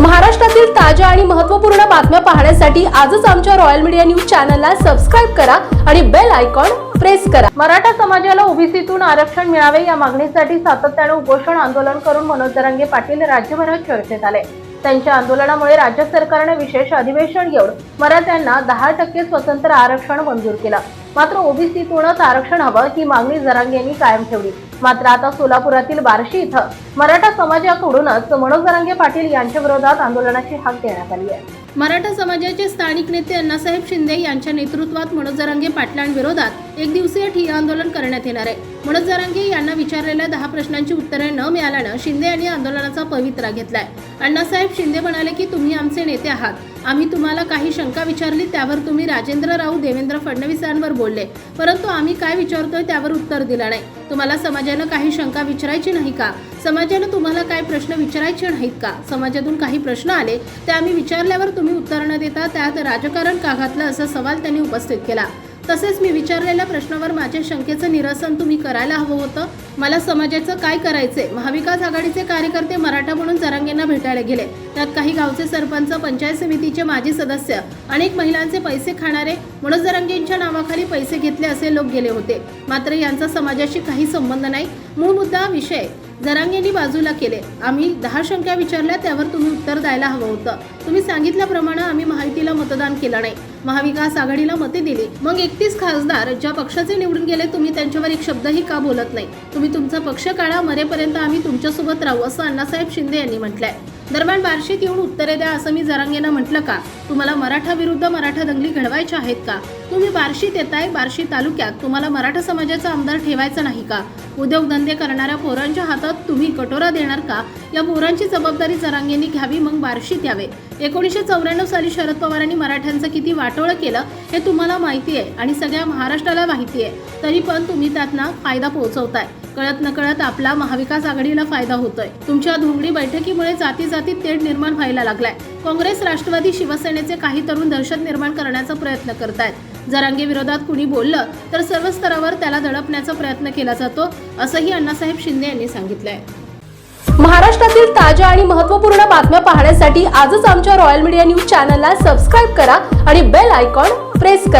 महाराष्ट्रातील ताज्या आणि महत्त्वपूर्ण बातम्या पाहण्यासाठी आजच आमच्या रॉयल मीडिया न्यूज चॅनलला सबस्क्राईब करा आणि बेल आयकॉन प्रेस करा. मराठा समाजाला ओबीसीतून आरक्षण मिळावे या मागणीसाठी सातत्याने उपोषण आंदोलन करून मनोज दरंगे पाटील राज्यभरात चर्चेत आले. त्यांच्या आंदोलनामुळे राज्य सरकारने विशेष अधिवेशन घेऊन मराठ्यांना दहा टक्के स्वतंत्र आरक्षण मंजूर केलं. मात्र ओबीसीतूनच आरक्षण हवं ही मागणी जरांगे यांनी कायम ठेवली. मात्र आता सोलापुरातील बार्शी इथं मराठा समाजाकडूनच मनोज जरांगे पाटील यांच्या विरोधात आंदोलनाची हाक देण्यात आली आहे. मराठा समाजाचे स्थानिक नेते अण्णासाहेब शिंदे यांच्या नेतृत्वात मनोज जरांगे पाटलांविरोधात एक दिवसीय ठिय्या आंदोलन करण्यात येणार आहे. मनोज जरांगे यांना विचारलेल्या दहा प्रश्नांची उत्तरे न मिळाल्यानं शिंदे यांनी आंदोलनाचा पवित्रा घेतलाय. अण्णासाहेब शिंदे म्हणाले की तुम्ही आमचे नेते आहात. आम्ही तुम्हाला काही शंका विचारली त्यावर तुम्ही राजेंद्र राऊ देवेंद्र फडणवीसांवर बोलले. परंतु आम्ही काय विचारतोय त्यावर उत्तर दिलं नाही. तुम्हाला समाजानं काही शंका विचारायची नाही का? समाजानं तुम्हाला काय प्रश्न विचारायचे नाहीत का? समाजातून काही प्रश्न आले ते आम्ही विचारल्यावर तुम्ही उत्तर न देता त्यात राजकारण का घातलं असा सवाल त्यांनी उपस्थित केला. तसेच मी विचारलेल्या प्रश्नावर माझ्या शंकेचं निरसन तुम्ही करायला हवं होतं. मला समाजाचं काय करायचे महाविकास आघाडीचे कार्यकर्ते मराठा म्हणून जरांगेंना भेटायला गेले. त्यात काही गावचे सरपंच पंचायत समितीचे माजी सदस्य अनेक महिलांचे पैसे खाणारे मनोज जरांगेंच्या नावाखाली पैसे घेतले असे लोक गेले होते. मात्र यांचा समाजाशी काही संबंध नाही. मूळ मुद्दा विषय. जरांगेंनी बाजूला केले. आम्ही दहा शंका विचारल्या त्यावर तुम्ही उत्तर द्यायला हवं होतं. तुम्ही सांगितल्याप्रमाणे आम्ही माहितीला मतदान केलं नाही. महाविकास आघाडीला मते दिली. मग एकतीस खासदार ज्या पक्षाचे निवडून गेले तुम्ही त्यांच्यावर एक शब्दही का बोलत नाही? तुम्ही तुमचा पक्ष काढा मरेपर्यंत आम्ही तुमच्यासोबत राहू असं अण्णासाहेब शिंदे यांनी म्हटलंय. दरम्यान बार्शीत येऊन उत्तरे द्या असं मी जरांगेनं म्हटलं का? तुम्हाला मराठा विरुद्ध मराठा दंगली घडवायच्या आहेत का? तुम्ही बार्शीत येताय बार्शी तालुक्यात. तुम्हाला मराठा समाजाचा आमदार ठेवायचा नाही का? उद्योगधंदे करणाऱ्या पोरांच्या हातात तुम्ही कटोरा देणार का? या पोरांची जबाबदारी जरांगेंनी घ्यावी मग बार्शीत यावे. एकोणीसशे चौऱ्याण्णव साली शरद पवारांनी मराठ्यांचं किती वाटोळं केलं हे तुम्हाला माहिती आहे आणि सगळ्या महाराष्ट्राला माहिती आहे. तरी पण तुम्ही त्यातनं फायदा पोहोचवताय. कळत नकळत आपला महाविकास आघाडीला फायदा होतोय. तुमच्या धुंगडी बैठकीमुळे जाती जाती तेढ निर्माण व्हायला लागलाय. काँग्रेस राष्ट्रवादी शिवसेनेचे काही तरुण दहशत निर्माण करण्याचा प्रयत्न करतायत. जरांगे विरोधात कुणी बोललं तर सर्व स्तरावर त्याला दडपण्याचा प्रयत्न केला जातो असंही अण्णासाहेब शिंदे यांनी सांगितलंय. महाराष्ट्रातील ताज्या आणि महत्त्वपूर्ण बातम्या पाहण्यासाठी आजच आमच्या रॉयल मीडिया न्यूज चॅनलला सबस्क्राईब करा आणि बेल आयकॉन प्रेस करा.